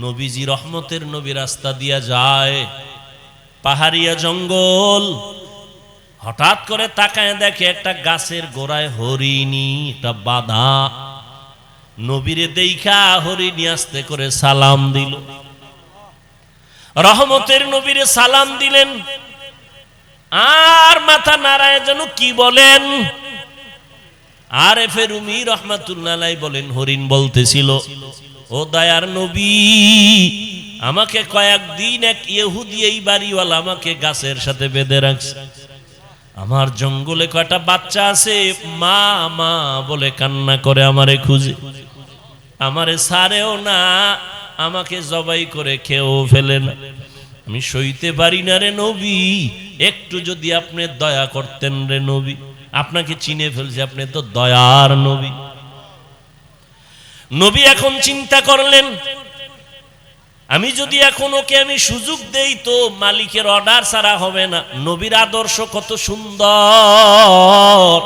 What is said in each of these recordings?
নবীজি রহমতের নবী রাস্তা দিয়া যায়, পাহাড়িয়া জঙ্গল। হঠাৎ করে তাকায় দেখে একটা গাছের গোড়ায় হরিণী, একটা বাধা। নবীরে দেইখা হরিণী আসতে করে সালাম দিল। রহমতের নবীরে সালাম দিলেন। আর মাথা নারায় যেন কি বলেন? আর এফে রুমি রহমাতুল্লাহ বলেন, হরিণ বলতেছিল ও দয়ার নবী, আমাকে কয়েকদিন এক ইহুদি এই বাড়িওয়ালা আমাকে গাছের সাথে বেঁধে রাখছে। আমার জঙ্গলে কয়টা বাচ্চা আছে? মা মা বলে কান্না করে আমারে খুঁজে। আমারে সারেও না, আমাকে জবাই করে খেয়েও ফেলে না। আমি সইতে পারি না রে নবী, একটু যদি আপনি দয়া করতেন রে নবী। আপনাকে চিনে ফেলছে, আপনি তো দয়ার নবী। নবী এখন চিন্তা করলেন, আমি যদি এখন ওকে আমি সুযোগ দেই তো মালিকের অর্ডার ছাড়া হবে না। নবীর আদর্শ কত সুন্দর।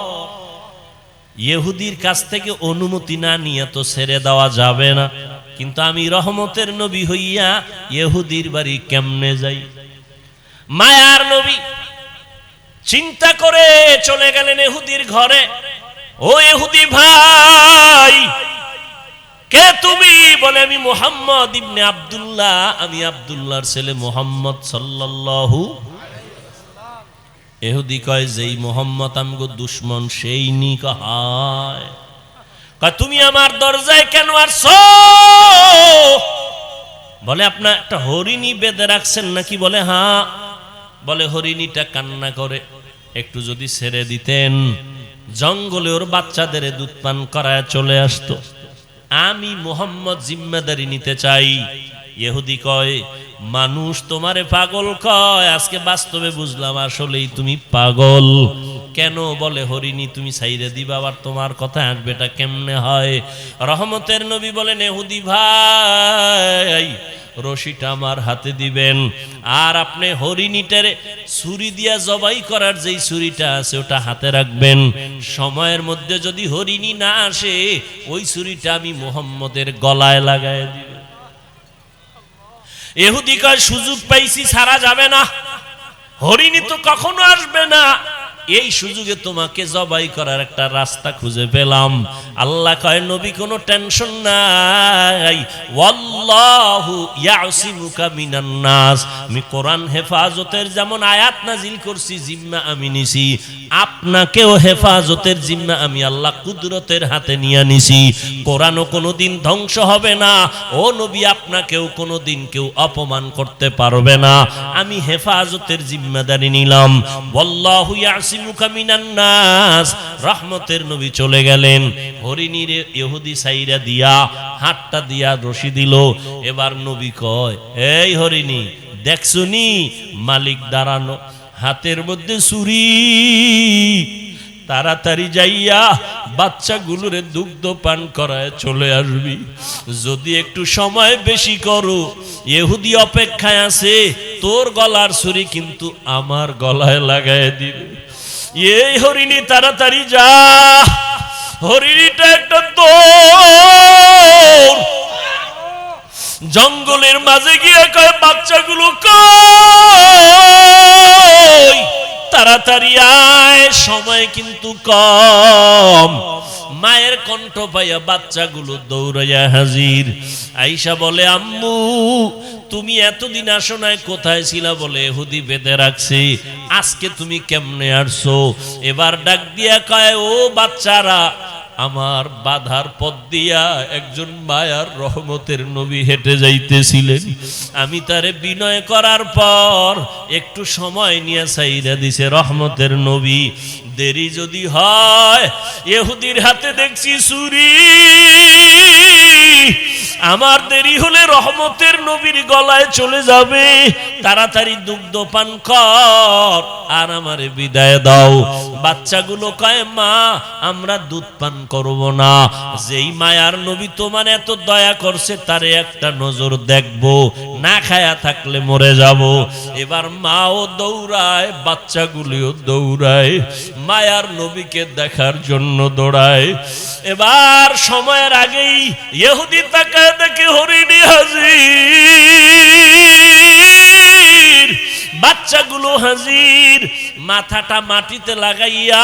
ইহুদির কাছ থেকে অনুমতি না নিয়ে তো ছেড়ে দেওয়া যাবে না। কিন্তু আমি রহমতের নবী হইয়া ইহুদির বাড়ি কেমনে যাই? মায়ার নবী চিন্তা করে চলে গেলেন এহুদির ঘরে। ও এহুদি ভাই কে তুমি? বলে, আমি মোহাম্মদ ইবনে আব্দুল্লাহ। আমি আব্দুল্লাহর ছেলে মোহাম্মদ সাল্লাল্লাহু এহুদি কয়, যেই মোহাম্মদ আমগো দুশ্মন, সেই নি কহায় তুমি আমার দরজায় কেন আসছো? বলে, আপনার একটা হরিণী বেঁধে রাখছেন নাকি? বলে হ্যাঁ। বলে, হরিণীটা কান্না করে। একটু যদি ছেড়ে দিতেন, জঙ্গলে ওর বাচ্চাদের দুধ পান করায় চলে আসতো। আমি মোহাম্মদ জিম্মাদারি নিতে চাই। ইহুদি কয়, মানুষ তোমারে পাগল কয়। আজকে বাস্তবে বুঝলাম আসলেই তুমি পাগল। কেন বলে, হরিণী, তুমি সাইরে দিবা? আবার তোমার কথা আসবেটা কেমনে হয়? রহমতের নবী বলেন, এহুদি ভাই, রশিটা আমার হাতে দিবেন। আর আপনি হরিণীটার ছুরি দিয়া জবাই করার যেই ছুরিটা আছে, ওটা হাতে রাখবেন। সময়ের মধ্যে যদি হরিণী না আসে, ওই ছুরিটা আমি মোহাম্মদের গলায় লাগায় দিব। এহুদি কয়, সুযোগ পাইছি, ছাড়া যাবে না। হরিণী তো কখনো আসবে না। এই সুযোগে তোমাকে জবাই করার একটা রাস্তা খুঁজে পেলাম। আল্লাহ কয়, নবী, কোনো টেনশন নাই। ওয়াল্লাহু ইয়াসিমুকা মিনান নাস। আমি কোরআন হেফাজতের যেমন আয়াত নাজিল করছি, জিম্মা আমি নিছি। আপনাকেও হেফাজতের জিম্মা আমি আল্লাহ কুদরতের হাতে নিয়ে নিছি। কোরআনও কোনোদিন ধ্বংস হবে না। ও নবী, আপনাকেও কোনোদিন কেউ অপমান করতে পারবে না। আমি হেফাজতের জিম্মাদারি নিলাম। ওয়াল্লাহু ইয়াসিমুকা নাস। রহমতের নবী চলে গেলেন। হরিণীর ইহুদি সাইরা দিয়া, হাতটা দিয়া রশি দিল। এবার নবী কয়, এই হরিণী দেখছুনি মালিক দাঁড়ানো, হাতের মধ্যে ছুরি। তাড়াতাড়ি যাইয়া বাচ্চাগুলোরে দুগ্ধ পান করায় চলে আসবি। যদি একটু সময় বেশি করো এহুদি অপেক্ষায় আছে, তোর গলার ছুরি কিন্তু আমার গলায় লাগায় দিবে। এই হরিণী, তাড়াতাড়ি যা। হরিণীটা একটা দৌড়। জঙ্গলের মাঝে গিয়ে কয়, বাচ্চাগুলো কই? তাড়াতাড়ি আয়, সময় কিন্তু কম। মায়ের কণ্ঠ পাইয়া বাচ্চাগুলো দৌড়াইয়া হাজির। আইসা বলে, আম্মু, তুমি এতদিন আসো নাই কোথায় ছিলা? বলে হুদি বেঁধে রাখছি। আজকে তুমি কেমনে আসছো? এবার ডাক দিয়া কয়, ও বাচ্চারা আমার বাধার পথ দিয়া একজন মায়ার রহমতের নবী হেঁটে যাইতেছিলেন। আমি তারে বিনয় করার পর একটু সময় নিয়ে সাইরা দিছে, রহমতের নবী, দেরি যদি হয় এহুদির হাতে দেখছি সুরি আমার দেরি হলে রহমতের নবীর গলায় চলে যাবে। তাড়াতাড়ি দুগ্ধ পান কর আর আমারে বিদায় দাও। বাচ্চাগুলো কয়, মা, আমরা দুধ পান করব না। যেই মায়ার নবী তোমার এত দয়া করছে, তারে একটা নজর দেখব। না খায়া থাকলে মরে যাব। এবার মাও দৌড়ায়, বাচ্চাগুলিও দৌড়ায়, মায়ার নবীকে দেখার জন্য দৌড়ায়। এবার সময়ের আগেই ইহুদি তাকে দেখে হরিণী হাজির। বাচ্চাগুলো হাজির। মাথাটা মাটিতে লাগাইয়া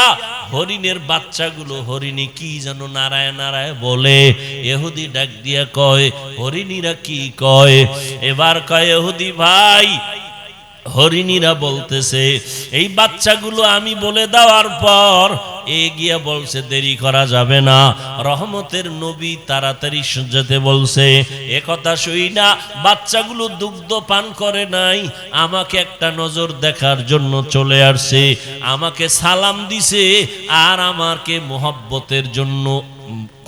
হরিণের বাচ্চাগুলো হরিণী কি যেন নারায় নারায় বলে। এহুদি ডাক দিয়া কয়, হরিণীরা কি কয়? এবার কয়, এহুদি ভাই, হরিণীরা বলতেছে, এই বাচ্চাগুলো আমি বলে দেওয়ার পর এ বলছে, দেরি করা যাবে না। রহমতের নবী তাড়াতাড়ি যেতে বলছে, এ কথা শুই না, বাচ্চাগুলো দুগ্ধ পান করে নাই, আমাকে একটা নজর দেখার জন্য চলে আসছে, আমাকে সালাম দিছে, আর আমাকে মোহব্বতের জন্য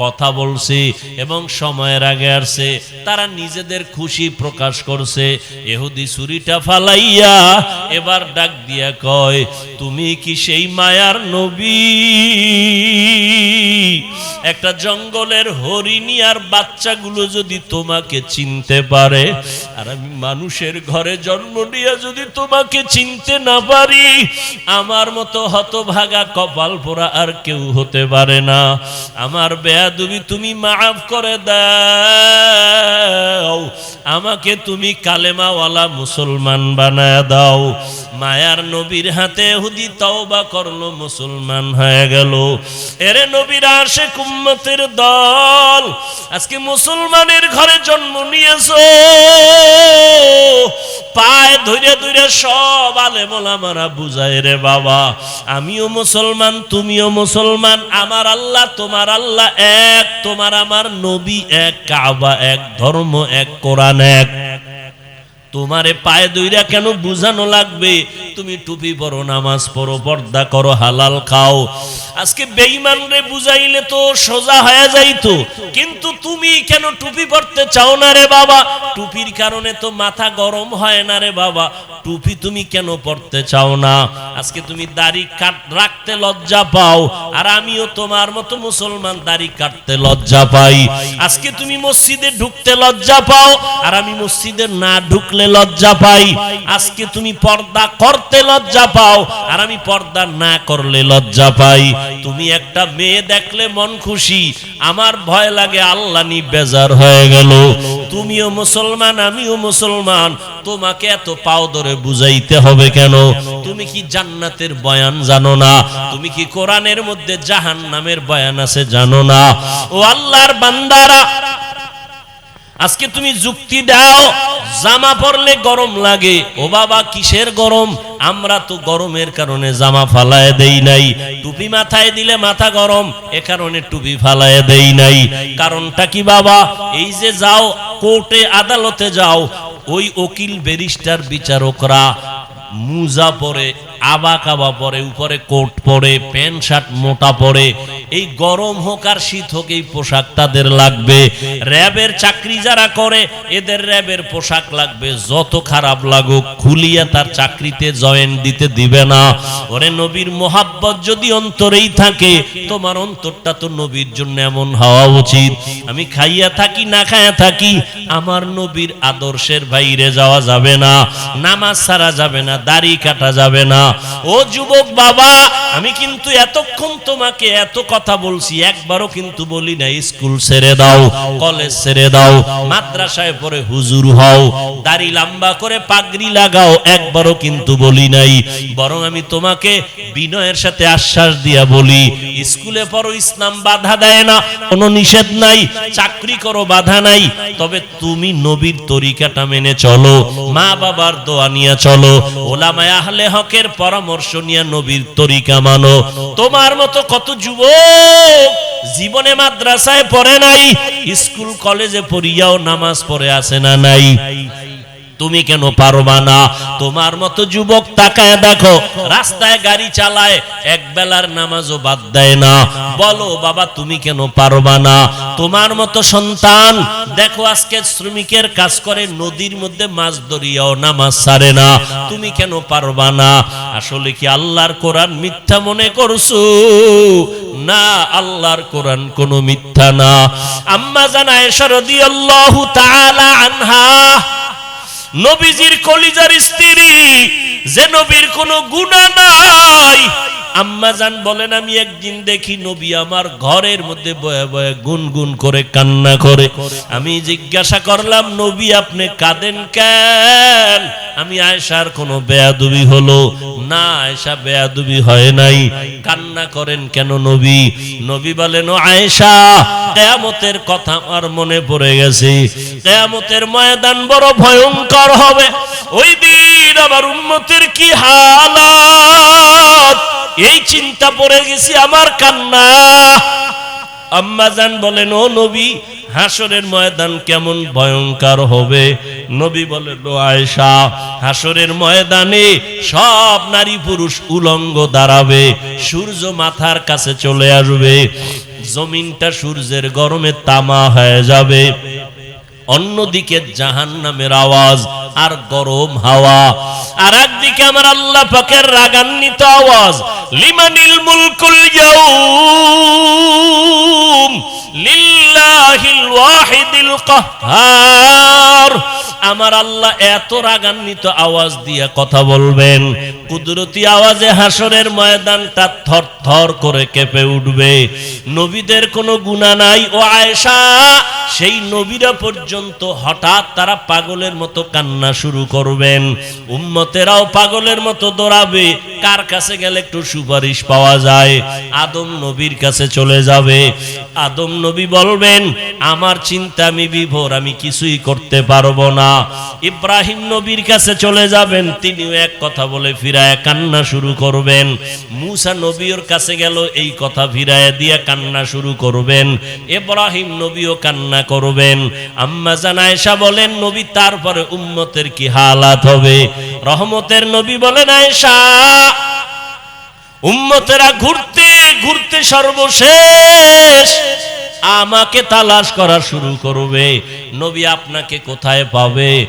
কথা বলছে এবং সময়ের আগে আসছে, তারা নিজেদের খুশি প্রকাশ করছে। এহুদি ছুরিটা ফালাইয়া এবার ডাক দিয়া কয়, তুমি কি সেই মায়ার নবী? একটা জঙ্গলের হরিণী আর বাচ্চাগুলো যদি তোমাকে চিনতে পারে, আর আমি মানুষের ঘরে জন্ম নিয়ে যদি তোমাকে চিনতে না পারি, আমার মতো হতভাগা কপাল পোড়া আর কেউ হতে পারে না। আমার বেয়াদুবি তুমি মাফ করে দাও। আমাকে তুমি কালেমাওয়ালা মুসলমান বানায় দাও। মায়ার নবীর হাতে হুদি তওবা করল, মুসলমান হয়ে গেল। এরে নবীর আসে কুম্মতের দল, আজকে মুসলমানের ঘরে জন্ম নিয়েছো। পায়ে ধরে ধরে সব আলে আলেমোলামারা বুঝায়, রে বাবা, আমিও মুসলমান, তুমিও মুসলমান, আমার আল্লাহ, তোমার আল্লাহ এক তোমার আমার নবী এক, কাবা এক, ধর্ম এক, কোরআন এক। তোমারে পায়ে দইরা কেন বুঝানো লাগবে? তুমি টুপি পরো, নামাজ পড়ো পর্দা করো, হালাল খাও। আজকে বেঈমান রে বুঝাইলে তো সোজা হয়ে যাইতো। কিন্তু তুমি কেন টুপি পরতে চাও না রে বাবা? টুপির কারণে তো মাথা গরম হয় না রে বাবা। টুপি তুমি কেন পরতে চাও না? আজকে তুমি দাড়ি কাট, রাখতে লজ্জা পাও। আর আমিও তোমার মতো মুসলমান, দাড়ি কাটতে লজ্জা পাই। আজকে তুমি মসজিদে ঢুকতে লজ্জা পাও। আর আমি মসজিদে না ঢুকলে লজ্জা পাই। আজকে তুমি পর্দা করতে লজ্জা পাও। আর আমি পর্দা না করলে লজ্জা পাই। তুমি একটা মেয়ে দেখলে মন খুশি, আমার ভয় লাগে আল্লাহ নি বেজার হয়ে গেল। তুমিও মুসলমান, আমিও মুসলমান, তোমাকে এত পাও ধরে বুঝাইতে হবে কেন? তুমি কি জান্নাতের বয়ান জানো না? তুমি কি কোরআনের মধ্যে জাহান নামের বয়ান আছে জানো না? ও আল্লাহর বান্দারা আজকে তুমি যুক্তি দাও, জামা পরলে গরম লাগে। ও বাবা, কিসের গরম? আমরা তো গরমের কারণে জামা ফালায় দেই নাই। টুপি মাথায় দিলে মাথা গরম, এ কারণে টুপি ফালায় দেই নাই। কারণটা কি বাবা? এই যে যাও, কোর্টে আদালতে যাও, ওই উকিল ব্যারিস্টার বিচারকরা মুজা পরে আবা কাবা পরে, উপরে কোট পরে, প্যান্ট শার্ট মোটা পরে, এই গরম হোক আর শীত হোক, এই পোশাক তাদের লাগবে। র্যাবের চাকরি যারা করে, এদের র্যাবের পোশাক লাগবে, যত খারাপ লাগুক, খুলিয়া তার চাকরিতে জয়েন দিতে দিবে না। ওরে নবীর মোহাব্বত যদি অন্তরেই থাকে, তোমার অন্তরটা তো নবীর জন্য এমন হওয়া উচিত। আমি খাইয়া থাকি, না খাইয়া থাকি, আমার নবীর আদর্শের বাইরে যাওয়া যাবে না। নামাজ ছাড়া যাবে না, দাড়ি কাটা যাবে না। ও যুবক বাবা, আমি কিন্তু এতক্ষণ তোমাকে এত কথা বলছি, একবারও কিন্তু বলি না স্কুল ছেড়ে দাও, কলেজ ছেড়ে দাও, মাদ্রাসায় পরে হুজুর হও, দাড়ি লম্বা করে পাগড়ি লাগাও, একবারও কিন্তু বলি নাই। বরং আমি তোমাকে বিনয়ের সাথে আশ্বাস দিয়া বলি, স্কুলে পড়ো, ইসলাম বাধা দেয় না, কোনো নিষেধ নাই, চাকরি করো, বাধা নাই, তবে তুমি নবীর তরিকাটা মেনে চলো, মা বাবার দোয়া নিয়ে চলো, ওলামায় আহলে হকের পরামর্শ নিয়ে নবীর তরিকা মানো। তোমার মতো কত যুবক জীবনে মাদ্রাসায় পড়ে নাই, স্কুল কলেজে পড়িয়াও নামাজ পড়ে আসে না নাই। তুমি কেন পারবা না? তোমার মতো যুবক তাকায় দেখো, রাস্তায় গাড়ি চালায়, এক বেলার নামাজও বাদ দেয় না। বলো, বাবা, তুমি কেন পারবা না? তোমার মতো সন্তান, দেখো, আজকে শ্রমিকের কাজ করে নদীর মধ্যে মাছ ধরিয়াও নামাজ সারে না। তুমি কেন পারবা না? আসলে কি আল্লাহর কোরআন মিথ্যা মনে করছ? না, আল্লাহর কোরআন কোনো মিথ্যা না। আম্মা জানায় শরদি আল্লাহ আনহা নবীজির কলিজার স্ত্রী যে নবীর কোনো গুণা নাই আম্মা জান বলেন, আমি একদিন দেখি নবী আমার ঘরের মধ্যে বয়ে বয়ে গুনগুন করে কান্না করে। আমি জিজ্ঞাসা করলাম, নবী, আপনি কাঁদেন কেন? আমি আয়েশার কোনো বেয়াদুবি হলো না, আয়েশা বেয়াদুবি হয় নাই। কান্না করেন কেন নবী? নবী বলেন, ও আয়েশা, কেয়ামতের কথা আমার মনে পড়ে গেছে। কেয়ামতের ময়দান বড় ভয়ঙ্কর হবে। ওই দিন আমার উন্মতের কি হালাত? এই চিন্তা পড়ে গেছি, আমার কান্না। আম্মাজান বলেন, ও নবী, হাসরের ময়দান কেমন ভয়ঙ্কর হবে? নবী বলেন, ও আয়েশা, হাসরের ময়দানে সব নারী পুরুষ উলঙ্গ দাঁড়াবে, সূর্য মাথার কাছে চলে আসবে, জমিনটা সূর্যের গরমে তামা হয়ে যাবে। অন্যদিকে জাহান নামের আওয়াজ আর গরম হাওয়া। আর একদিকে আমার আল্লাহ পাকের রাগান্বিত আওয়াজ, লিমানিল মুলকুল ইয়াউম, লিল্লাহিল আমার আল্লাহ এত রাগান্বিত আওয়াজ দিয়ে কথা বলবেন, কুদরতি আওয়াজে হাসরের ময়দানটা থর থর করে কেঁপে উঠবে। নবীদের কোনো গুণা নাই। ও আয়েশা, সেই নবীরা পর্যন্ত হঠাৎ তারা পাগলের মতো কান্না শুরু করবেন। উম্মতেরাও পাগলের মতো দৌড়াবে। কার কাছে গেলে একটু সুপারিশ পাওয়া যায়? আদম নবীর কাছে চলে যাবে। আদম নবী বলবেন, আমার চিন্তা আমি বিভোর, আমি কিছুই করতে পারব না। ইব্রাহিম নবীর কাছে চলে যাবেন, তিনিও এক কথা বলে ফিরায় কান্না শুরু করবেন। মুসা নবীর কাছে গেল, এই কথা ফিরায় দিয়ে কান্না শুরু করবেন। ইব্রাহিম নবীও কান্না করবেন। আম্মা জানায়সা বলেন, নবী, তারপরে উম্মতের কি হালাত হবে? রহমতের নবী বলেন আয়েশা উম্মতেরা ঘুরতে ঘুরতে সর্বশেষ আমাকে তালাশ করা শুরু করবে। নবী আপনাকে কোথায় পাবে?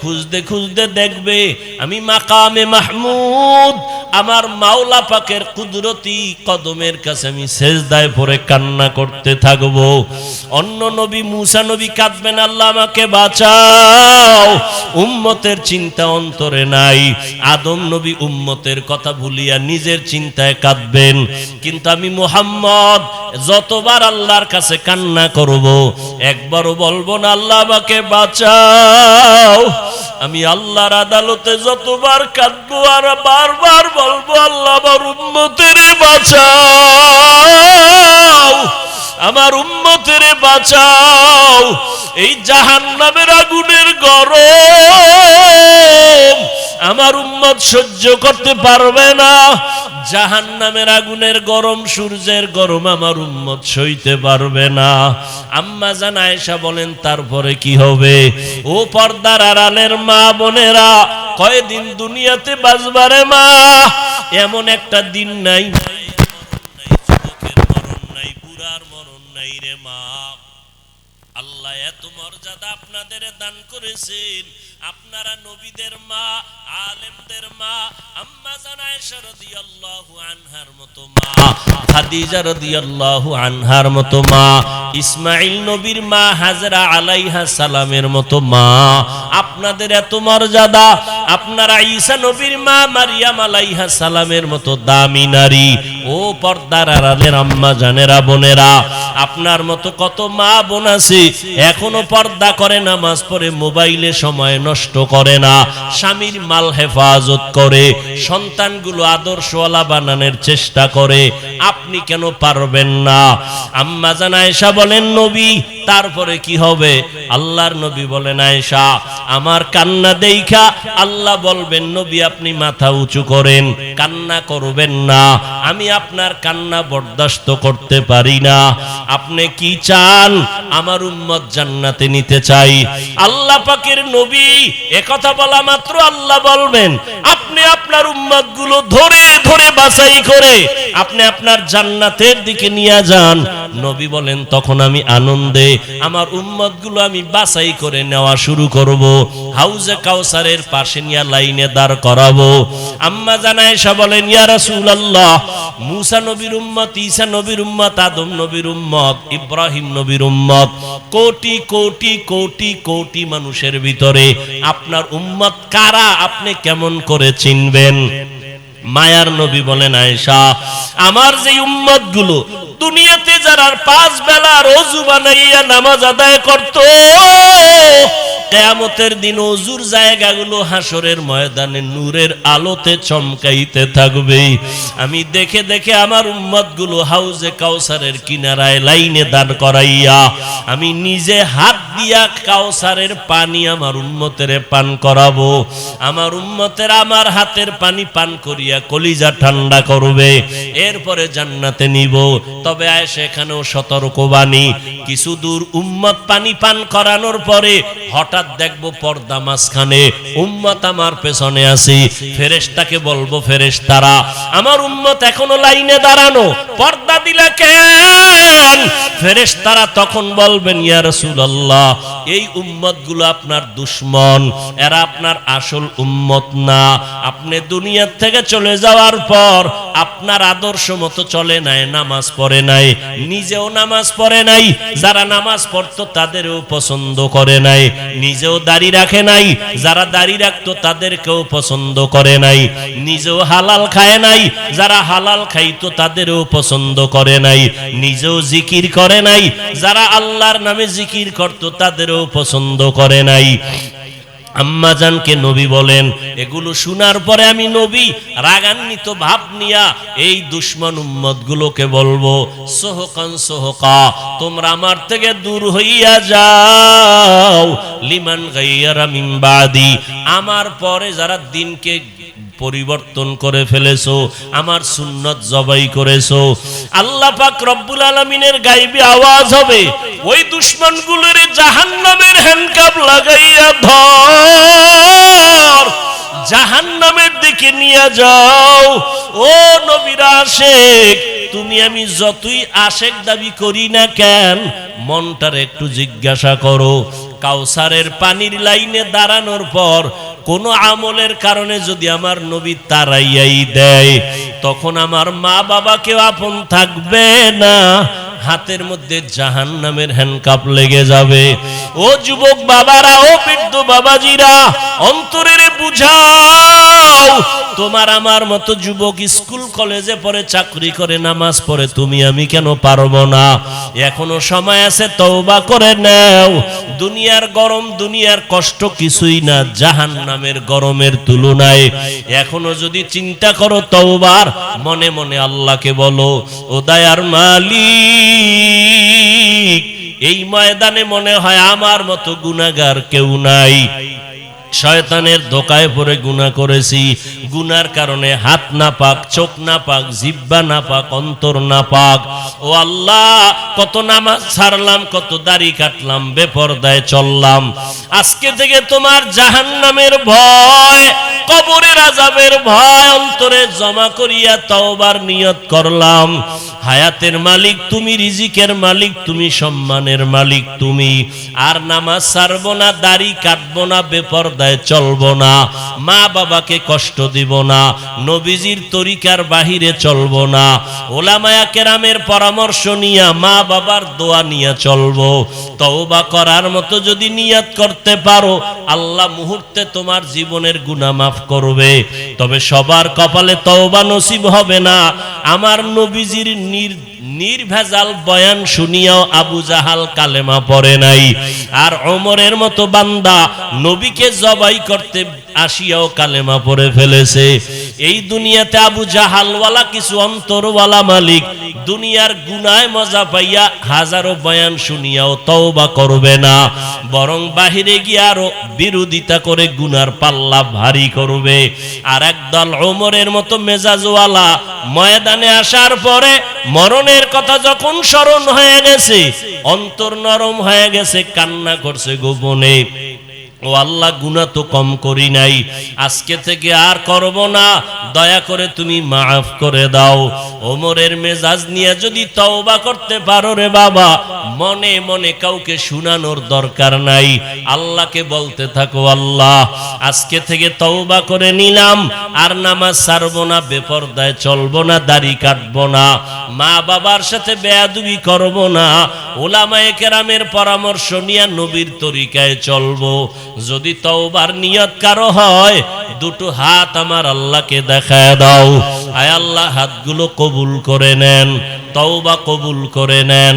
খুঁজতে খুঁজতে দেখবে। আমি মাকামে মাহমুদ, আমার মাওলা পাকের কুদরতি কদমের কাছে আমি সেজদায় পরে কান্না করতে থাকব। অন্য নবী মুসা নবী কাঁদবেন, আল্লাহ আমাকে বাঁচাও। উম্মতের চিন্তা অন্তরে নাই। আদম নবী উম্মতের কথা ভুলিয়া নিজের চিন্তায় কাঁদবেন। কিন্তু আমি মুহাম্মদ, যতবার আল্লাহর কাছে কান্না করব, একবারও বলব না, আল্লাহ আমাকে বাঁচাও। আমি আল্লাহর আদালতে যতবার কাঁদবো আর বারবার বলব, আল্লাহ আমার উম্মতের বাঁচাও। আমার উম্মতের বাঁচাও। এই জাহান নামের আগুনের গরম। আমার উম্মত সহ্য করতে পারবে না। জাহান নামের আগুনের গরম, সূর্যের গরম আমার উম্মত সইতে পারবে না। আম্মা জান আয়েশা বলেন, তারপরে কি হবে? ও পর্দার আড়ালের মা বোনেরা, কয়দিন দুনিয়াতে বাজবারে মা? এমন একটা দিন নাই। আল্লাহ এত মর্যাদা আপনাদের দান করেছেন। আপনারা নবীদের মা, আলেমদের মা, আম্মা জানায় রাদিয়াল্লাহু আনহার মতো মা, খাদিজা রাদিয়াল্লাহু আনহার মতো মা ইসমাইল নবীর মা, হাজরা আলাইহা সালামের মতো মা। আপনাদের এত মর্যাদা, আপনারা ঈসা নবীর মা, মারিয়াম আলাইহা সালামের মতো দামি নারী। ও পর্দার আড়ালের আম্মা জানেরা বোনেরা, আপনার মতো কত মা বোন আছে, এখনও পর্দা করে নামাজ পড়ে মোবাইলে সময় করে না। স্বামীর মাল হেফাজত করে, সন্তানগুলো আদর্শওয়ালা বানানোর চেষ্টা করে। আপনি কেন পারবেন না? আম্মা জান আয়েশা বলেন, নবী, তারপরে কি হবে? আল্লাহর নবী বলেন, আয়েশা, আমার কান্না দেইখা আল্লাহ বলবেন, নবী, আপনি মাথা উঁচু করেন, কান্না করবেন না। আমি আপনার কান্না বরদাস্ত করতে পারি না। আপনি কি চান? আমার উম্মত জান্নাতে নিতে চাই। আল্লাহ পাকের নবী একথা বলা মাত্র আল্লাহ বলবেন। আপনি আপনার উম্মতগুলো ধরে ধরে বাছাই করে আপনি আপনার জান্নাতের দিকে নিয়ে যান। নবী বলেন, তখন আমি আনন্দে আমার উম্মতগুলো আমি বাছাই করে নেওয়া শুরু করব। হাউজে কাউসারের পাশে নিয়ে লাইনে দাঁড় করাবো। আম্মা জানায়সা বলেন, ইয়া রাসূলুল্লাহ মুসা নবীর উম্মত, ঈসা নবীর উম্মত, আদম নবীর উম্মত, ইব্রাহিম নবীর উম্মত, কোটি কোটি কোটি কোটি মানুষের ভিতরে আপনার উম্মত কারা আপনি কেমন করে চিনবেন? মায়ার নবী বলেন, আয়েশা, আমার যে উম্মতগুলো দুনিয়াতে যারা পাঁচ বেলা রোজু বানাইয়া নামাজ আদায় করত কেয়ামতের দিন অজুর জায়গাগুলো হাসরের ময়দানে নূরের আলোতে চমকাইতে থাকবে আমি দেখে দেখে আমার উম্মতগুলো হাউজে কাউসারের কিনারায় লাইনে দান করাইয়া, আমি নিজে হাত দিয়া কাউসারের পানি আমার উম্মতের পান করাবো। আমার উম্মতের আমার হাতের পানি পান করিয়া কলিজা ঠান্ডা করবে, এরপরে জান্নাতে নিব। তবে আয় সেখানেও সতর্কবাণী কিছু দূর উম্মত পানি পান করানোর পরে হঠাৎ দেখব পর্দা মাঝখানে উম্মত আমার পেছনে আছি। ফেরেশতাকে বলব, ফেরেশতারা, আমার উম্মত এখনও লাইনে দাঁড়ানো। পর্দা দিলে কেন? ফেরেশতারা তখন বলবেন, ইয়া রাসূলুল্লাহ, এই উম্মতগুলো আপনার দুশ্মন, এরা আপনার আসল উম্মত না। আপনি দুনিয়ার থেকে চলে যাওয়ার পর আপনার আদর্শ মতো চলে নাই, নামাজ পড়ে নাই, নিজেও নামাজ পড়ে নাই, যারা নামাজ পড়তো তাদেরও পছন্দ করে নাই। নিজেও দাড়ি রাখে নাই, যারা দাড়ি রাখতো তাদেরকেও পছন্দ করে নাই। নিজেও হালাল খায় নাই, যারা হালাল খাইতো তাদেরও পছন্দ করে নাই। নিজেও জিকির করে নাই, যারা আল্লাহর নামে জিকির করতো তাদেরও পছন্দ করে নাই। আম্মাজানকে নবী বলেন, এগুলো শোনার পরে আমি নবী, রাগান্বিত ভাব নিয়া এই দুশ্মন উম্মত গুলোকে বলব, সোহকান সোহকা, তোমরা আমার থেকে দূর হইয়া যাও, লিমান গাইয়ারা মিম্বাদি আমার পরে যারা দিনকে পরিবর্তন করে ফেলেছো, আমার সুন্নত জবাই করেছ। আল্লাহ পাক রব্বুল আলমিনের গাইবি আওয়াজ হবে, ওই দুশ্মনগুলোর জাহান্নামের হ্যান্ডকাপ লাগাইয়া ধর। জাহান্নামের দিকে নিয়ে যাও। ও নবীরা আশেক, তুমি আমি যতই আশেক দাবি করি না কেন, মনটার একটু জিজ্ঞাসা করো। কাউসারের পানির লাইনে দাঁড়ানোর পর কোন আমলের কারণে যদি আমার নবী তারাইয়াই দেয়, তখন আমার মা বাবা কেউ আপন থাকবে না। হাতের মধ্যে জাহান নামের হ্যান্ডকাপ লেগে যাবে। ও যুবক বাবারা, ও বৃদ্ধ বাবাজিরা, অন্তরের বুঝাও, তোমার আমার মতো যুবক স্কুল, কলেজে পড়ে, চাকরি করে, নামাজ পড়ে, তুমি আমি কেন পারব না? এখনও সময় আছে, তওবা করে নাও। দুনিয়ার গরম, দুনিয়ার কষ্ট কিছুই না জাহান নামের গরমের তুলনায়। এখনও যদি চিন্তা করো তওবার, মনে মনে আল্লাহকে বলো, ও দায়ার মালিক, এই ময়দানে মনে হয় আমার মতো গুনাগার কেউ নাই। শয়তানের ধোকায় পড়ে গুণা করেছি। গুনার কারণে হাত না পাক চোখ না পাক জিব্বা না পাক অন্তর না পাক ও আল্লাহ, কত নামাজ ছাড়লাম, কত দাড়ি কাটলাম, বেপরদায় চললাম। আজকে থেকে তোমার জাহান নামের ভয় কবরের আজাবের ভয় অন্তরে জমা করিয়া তওবার নিয়ত করলাম। হায়াতের মালিক তুমি, রিজিকের মালিক তুমি, সম্মানের মালিক তুমি। আর নামাজ ছাড়বো না, দাড়ি কাটবো না, বেপরদায় চলবো না, মা বাবাকে কষ্ট দিব না, নবীজির তরিকার বাহিরে চলবো না। ওলামায়া কেরামের পরামর্শ নিয়া মা বাবার দোয়া নিয়ে চলবো। তওবা করার মতো যদি নিয়াত করতে পারো, আল্লাহ মুহূর্তে তোমার জীবনের গুনাহ মাফ করবে। তবে সবার কপালে তওবা নসিব হবে না। আমার নবীজির নির নির্ভেজাল বয়ান শুনিয়াও আবু জাহাল কালেমা পড়ে নাই। আর ওমরের মতো বান্দা নবীকে জবাই করতে আসিয়াও কালেমা পড়ে ফেলেছে। এই দুনিয়াতে আবু জাহালওয়ালা কিছু অন্তরওয়ালা মালিক, দুনিয়ার গুনায় মজা পাইয়া হাজারো বয়ান শুনিয়াও তওবা করবে না। বরং বাহিরে গিয়ে আরও বিরোধিতা করে গুনার পাল্লা ভারী করবে। আর একদল ওমরের মতো মেজাজওয়ালা ময়দানে আসার পরে মরণের কথা যখন স্মরণ হয়ে গেছে, অন্তর নরম হয়ে গেছে, কান্না করছে গোপনে। ও আল্লাহ গুনাহ তো কম করি নাই। আজকে থেকে আর করব না। দয়া করে তুমি মাফ করে দাও। ওমরের মেজাজ নিয়ে যদি তওবা করতে পারো রে বাবা, মনে মনে কাউকে শুনানোর দরকার নাই। আল্লাহকে বলতে থাকো, আল্লাহ, আজকে থেকে তওবা করে নিলাম। আর নামাজ ছাড়বো না, বেপরদায় চলবো না, দাড়ি কাটবো না। মা বাবার সাথে বেয়াদুবি করব না। ওলামায়ে কেরামের পরামর্শ নিয়ে নবীর তরিকায় চলবো। যদি তওবার নিয়ত কারও হয়, দুটো হাত আমার আল্লাহকে দেখায় দাও। আয় আল্লাহ, হাতগুলো কবুল করে নেন, তওবা কবুল করে নেন।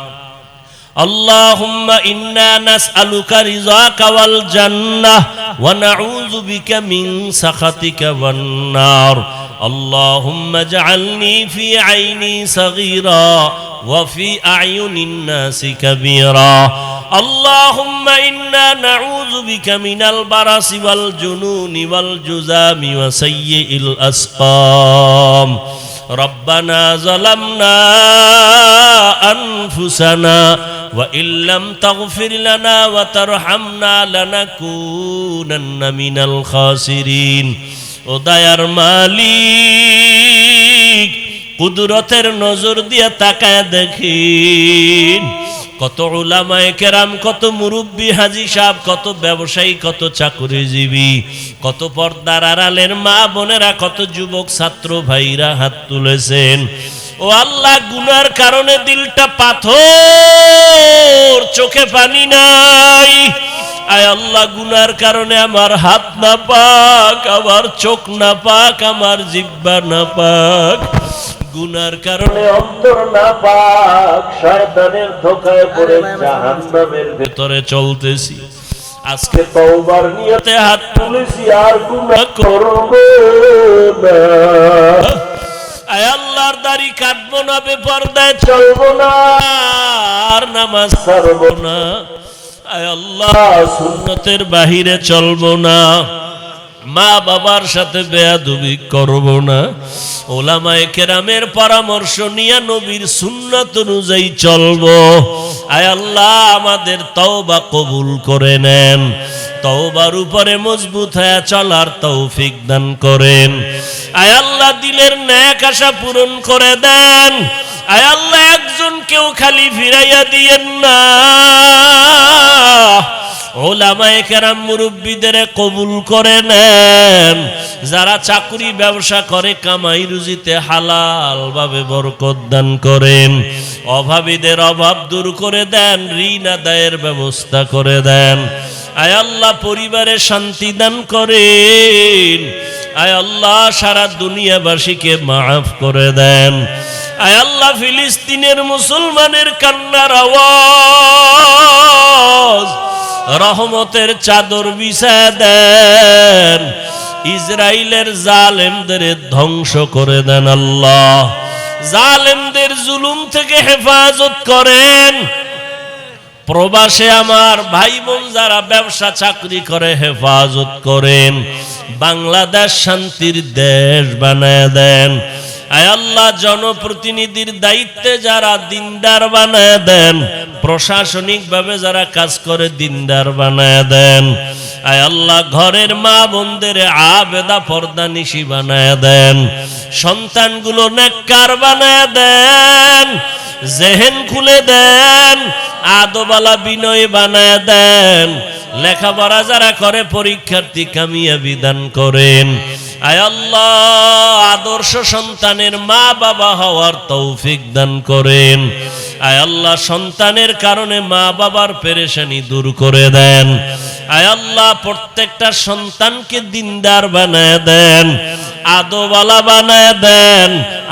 اللهم إنا نسألك رضاك والجنة ونعوذ بك من سخطك والنار. اللهم اجعلني في عيني صغيرا وفي أعين الناس كبيرا. اللهم إنا نعوذ بك من البرص والجنون والجزام وسيء الأسقام. ربنا ظلمنا أنفسنا وإن لم تغفر لنا وترحمنا لنكونن من الخاسرين ও দায়ার মালিক কুদরতের নজর দিয়ে তাকায় দেখিন কত উলামায়ে কেরাম, কত মুরব্বী হাজি সাহেব, কত ব্যবসায়ী, কত চাকরিজীবী, কত পর্দার আড়ালের মা বোনেরা, কত যুবক ছাত্র ভাইরা হাত তুলেছেন। ও আল্লাহ, গুনার কারণে দিলটা পাথর, চোখে পানি নাই। আয় আল্লাহ, গুনার কারণে আমার হাত না পাক, আমার চোখ না পাক, আমার জিব্বা না পাক। গুনার কারণে। অন্তর না পাক শয়তানের ধোকায় পড়ে জাহান্নামের ভেতরে। চলতেছি। আজকে তওবার নিয়তে হাত তুলেছি আর গুনাহ করব না। আয় আল্লাহর দাড়ি কাটবো না বেপরদায় চলবো না আর নামাজ ছাড়বো না। আয় আল্লাহ সুন্নতের বাহিরে চলবো না। মা বাবার সাথে বেয়াদুবি করব না। ওলামায়ে কেরামের পরামর্শ নিয়ে নবীর সুন্নত অনুযায়ী চলবো। আয় আল্লাহ, আমাদের তওবা কবুল করে নেন। তওবার উপরে মজবুত হয়ে চলার তৌফিক দান করেন। আয় আল্লাহ, দিলের ন্যাক আশা পূরণ করে দেন। আয় আল্লাহ, একজন কেউ খালি ফিরাইয়া দিয়েন না। ওলামায়ে কেরাম মুরব্বীদের কবুল করে নেন। যারা চাকরি ব্যবসা করে, কামাই রুজিতে হালাল ভাবে বরকত দান করেন। অভাবীদের অভাব দূর করে দেন, ঋণ আদায়ের ব্যবস্থা করে দেন। আয় আল্লাহ, পরিবারে শান্তি দান করেন। আয় আল্লাহ, সারা দুনিয়াবাসীকে মাফ করে দেন। আয় আল্লাহ, ফিলিস্তিনের মুসলমানের কান্নার আওয়াজ। রহমতের চাদর বিছায় দেন। ইসরায়েলের জালেমদের ধ্বংস করে দেন আল্লাহ। জালেমদের জুলুম থেকে হেফাজত করেন। প্রবাসে আমার ভাই বোন যারা ব্যবসা, চাকরি করে হেফাজত করেন। বাংলাদেশ শান্তির দেশ বানায় দেন। আল্লাহ, জনপ্রতিনিধির দায়িত্বে যারা দিনদার বানায় দেন প্রশাসনিক ভাবে যারা কাজ করে দিনদার বানায় দেন, আয় আল্লাহ, ঘরের মা বোনদের আবেদা পর্দা নিশি বানায় দেন, সন্তানগুলো নেককার বানায় দেন, জেহেন খুলে দেন আদবালা বিনয় বানায় দেন, লেখাপড়া যারা করে, পরীক্ষার্থী কামিয়া বিধান করেন। আল্লাহ, আদর্শ সন্তানের মা বাবা হওয়ার তৌফিক দান করেন। আয় আল্লাহ, সন্তানের কারণে মা বাবার পেরেশানি দূর করে দেন। আয় আল্লাহ, প্রত্যেকটা সন্তানকে দিনদার বানায় দেন আদোবালা বানায় দেন।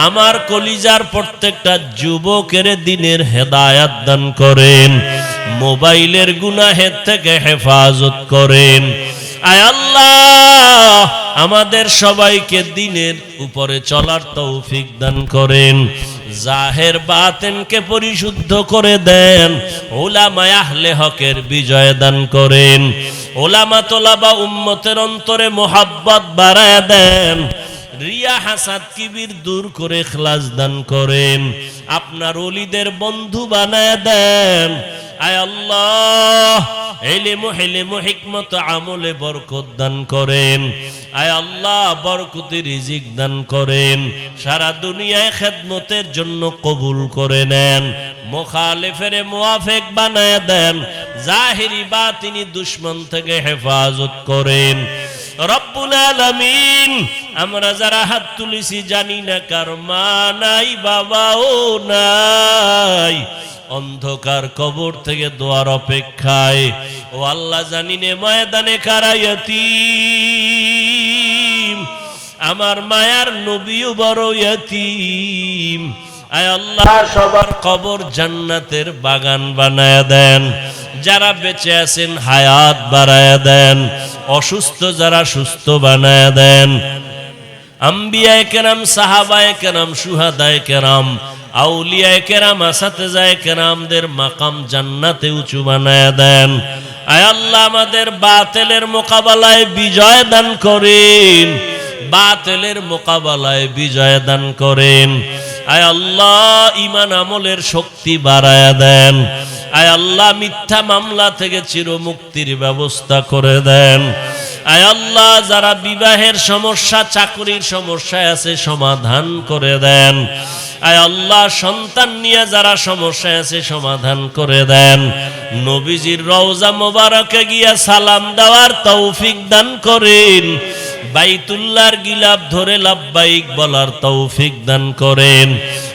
আমার কলিজার প্রত্যেকটা যুবকের দিনের হেদায়াত দান করেন, মোবাইলের গুনাহের থেকে হেফাজত করেন। আয় আল্লাহ, আমাদের সবাইকে দিনের উপরে চলার তৌফিক দান করেন। জাহের বাতেনকে পরিশুদ্ধ করে দেন। ওলামায় আহলে হকের বিজয় দান করেন। ওলামা তোলাবা উম্মতের অন্তরে মোহাব্বত বাড়ায় দেন। রিয়া হাসাদ কিবির দূর করে খ্লাস দান করেন। আপনার অলিদের বন্ধু বানায় দেন। আয় আল্লাহ এলেমু হেলেমু হিকমত আমলে বরকত দান করেন। আয় আল্লাহ, বরকতি রিজিক দান করেন। সারা দুনিয়ায় খেদমতের জন্য কবুল করে নেন। মোখালেফের মুআফেক বানায় দেন। জাহিরি বা তিনি দুশ্মন থেকে হেফাজত করেন। রব্বুল আলামিন আমরা যারা হাত তুলেছি জানি না কার মা নাই বাবাও নাই। অন্ধকার কবর থেকে দোয়ার অপেক্ষায়। ও আল্লাহ জানি নে ময়দানে কারাইয়াতিম আমার মায়ার নবীও বড় ইয়াতিম। আয় আল্লাহ সবার কবর জান্নাতের বাগান বানায় দেন। যারা বেঁচে আছেন হায়াত বাড়ায় দেন। অসুস্থ যারা সুস্থ বানায় দেন। আম্বিয়ায় কেরাম, সাহাবায় কেরাম, সুহাদায় কেরাম, আউলিয়ায় কেরাম আসাতে যায় কেরামদের মাকাম জান্নাতে উঁচু বানায় দেন। আয় আল্লাহ, আমাদের বাতেলের মোকাবেলায় বিজয় দান করেন। বাতেলের মোকাবেলায় বিজয় দান করেন। আয় আল্লাহ ইমান আমলের শক্তি বাড়ায় দেন। আয় আল্লাহ, মিথ্যা মামলা থেকে চিরমুক্তির ব্যবস্থা করে দেন। আয় আল্লাহ, যারা বিবাহের সমস্যা, চাকরির সমস্যায় আছে, সমাধান করে দেন। আয় আল্লাহ, সন্তান নিয়ে যারা সমস্যায় আছে, সমাধান করে দেন। নবীজির রওজা মোবারকে গিয়া সালাম দেওয়ার তৌফিক দান করেন। বাইতুল্লাহর গিলাপ ধরে লাভবাইক বলার তৌফিক দান করেন।